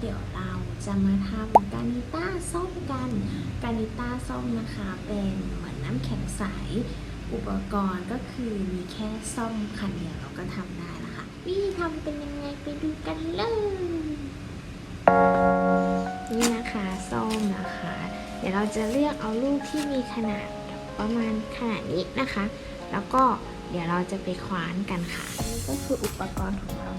เดี๋ยวเราจะมาทำกานิต้าส้มกันกานิต้าส้มนะคะ เป็นเหมือนน้ำแข็งใส อุปกรณ์ก็คือมีแค่ส้มคันเดียวเราก็ทำได้แล้วค่ะวิธีทำเป็นยังไงไปดูกันเลย นี่นะคะส้มนะคะ เดี๋ยวเราจะเลือกเอาลูกที่มีขนาดประมาณขนาดนี้นะคะ แล้วก็เดี๋ยวเราจะไปคว้านกันค่ะนี่ก็คืออุปกรณ์ของเรา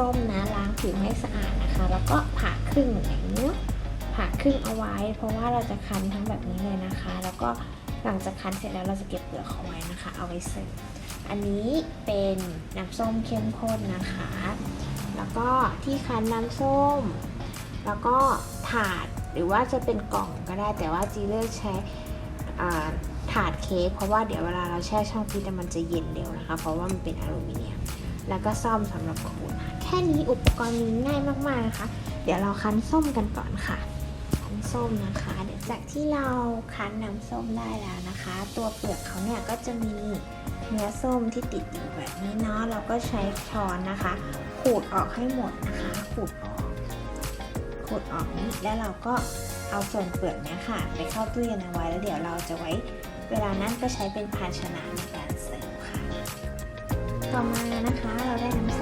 ส้มนะล้างผิวให้สะอาดนะคะ แล้วก็ผ่าครึ่งอย่างนี้เนาะผ่าครึ่งเอาไว้ เพราะว่าเราจะคั้นทั้งแบบนี้เลยนะคะ แล้วก็หลังจากคั้นเสร็จแล้วเราจะเก็บเปลือกเขาไว้นะคะ เอาไว้เสิร์ฟอันนี้เป็นน้ำส้มเข้มข้นนะคะ แล้วก็ที่คั้นน้ำส้ม แล้วก็ถาดหรือว่าจะเป็นกล่องก็ได้แต่ว่าจีเลือกใช้ถาดเค้กเพราะว่าเดี๋ยวเวลาเราแช่ช่องฟรีซมันจะเย็นเร็วนะคะ เพราะว่ามันเป็นอลูมิเนียม แล้วก็ซ่อมสำหรับขูด ค่ะแค่นี้อุปกรณ์มีง่ายมากๆนะคะ เดี๋ยวเราคั้นส้มกันก่อนค่ะ คั้นส้มนะคะ เดี๋ยวจากที่เราคั้นน้ำส้มได้แล้วนะคะ ตัวเปลือกเขาเนี่ยก็จะมีเนื้อส้มที่ติดอยู่แบบนี้เนาะ เราก็ใช้ช้อนนะคะ ขูดออกให้หมดนะคะ ขูดออก ขูดออกนี้แล้วเราก็เอาส่วนเปลือกเนี้ยค่ะ ไปเข้าตู้เย็นเอาไว้แล้วเดี๋ยวเราจะไว้เวลานั้นก็ใช้เป็นภาชนะในการเสิร์ฟค่ะ ต่อมานะคะเราได้น้ำ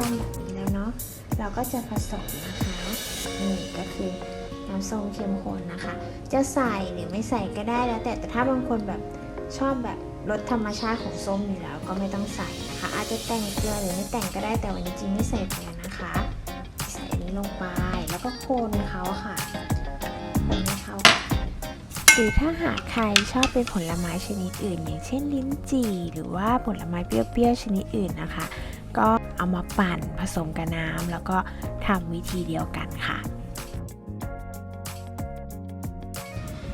เราก็จะผสมนะคะนี่ก็คือน้ำส้มเข้มข้นนะคะ จะใส่หรือไม่ใส่ก็ได้แล้ว แต่แต่ถ้าบางคนแบบชอบแบบรสธรรมชาติของส้มอยู่แล้วก็ไม่ต้องใส่นะคะ อาจจะแต่งเกลือหรือไม่แต่งก็ได้แต่วันนี้จริงไม่ใส่เกลือนะคะ ใส่อันนี้ลงไปแล้วก็คนเขาค่ะคนเขาหรือถ้าหากใครชอบเป็นผลไม้ชนิดอื่น อย่างเช่นลิ้นจี่ หรือว่าผลไม้เปรี้ยวๆชนิดอื่นนะคะ ก็เอามาปั่นผสมกับน้ำแล้วก็ทำวิธีเดียวกันค่ะ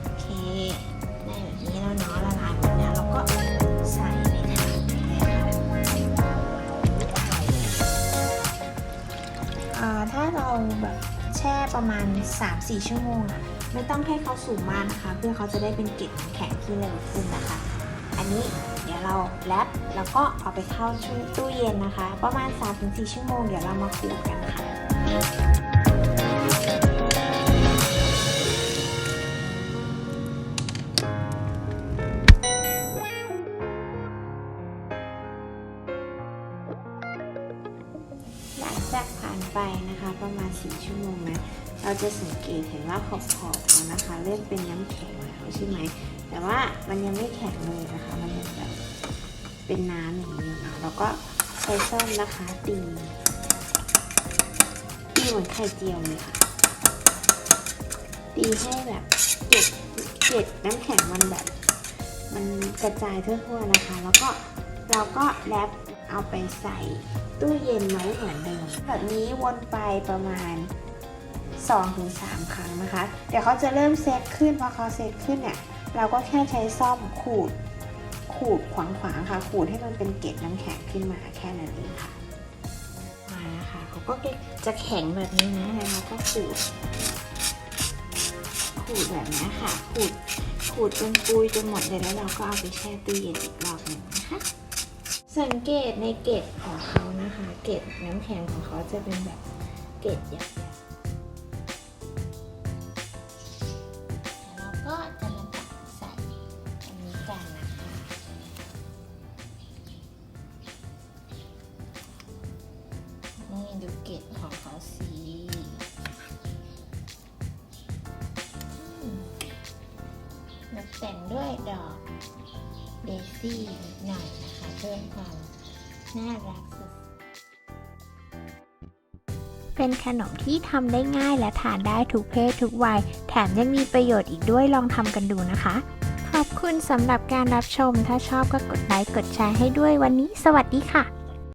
โอเคได้แบบนี้แล้วเนาะละลายหมดแล้วเราก็ใส่ในถาดเลยค่ะเอ่อถ้าเราแบบแช่ประมาณ 3-4 ชั่วโมงอะไม่ต้องให้เขาสูงมากนะคะ เพื่อเขาจะได้เป็นเกล็ดแข็งที่เร็วขึ้นนะคะ อันนี้ เราแรปแล้วก็เอาไปเข้าตู้เย็นนะคะ ประมาณ 3-4 ชั่วโมง เดี๋ยวเรามาขูดกันค่ะ จากผ่านไปนะคะ ประมาณ 4 ชั่วโมงนะ เราจะสังเกตเห็นว่าขอบขอบๆเขานะคะ เริ่มเป็นน้ำแข็งแล้วใช่ไหม แต่ว่ามันยังไม่แข็งเลยนะคะ มันยังแบบเป็นน้ำอย่างนี้นะเราก็ใช้ส้อมนะคะตีตีเหมือนไข่เจียวเลยค่ะ ตีให้แบบเกล็ดเกล็ดน้ำแข็งมันแบบ มันกระจายทั่วๆนะคะ แล้วก็เราก็แรป เอาไปใส่ตู้เย็นไว้เหมือนเดิมแบบนี้วนไปประมาณ 2-3 ครั้งนะคะ เดี๋ยวเขาจะเริ่มเซตขึ้นพอเขาเซตขึ้นเนี่ยเราก็แค่ใช้ซ่อมขูดขูดขวางๆค่ะ ขูดให้มันเป็นเกล็ดน้ำแข็งขึ้นมาแค่นั้นเองค่ะ มานะคะเขาก็จะแข็งแบบนี้นะแล้วเราก็ขูด ขูดแบบนี้ค่ะ ขูดขูดจนปุยจนหมดเลยแล้วเราก็เอาไปแช่ตู้เย็นอีกรอบหนึ่งนะคะ สังเกตในเกล็ดของเขานะคะ เกล็ดน้ำแข็งของเขาจะเป็นแบบเกล็ดหยาบแล้วก็จะมาตักใส่อันนี้กันนะคะ นี่ดูเกล็ดของเขาสิอืมแล้วแต่งด้วยดอก เดซี่นิดหน่อยนะคะ เพิ่มความน่ารักสุดเป็นขนมที่ทำได้ง่ายและทานได้ทุกเพศทุกวัย แถมยังมีประโยชน์อีกด้วยลองทำกันดูนะคะ ขอบคุณสำหรับการรับชม ถ้าชอบก็กดไลค์กดแชร์ให้ด้วยวันนี้ สวัสดีค่ะ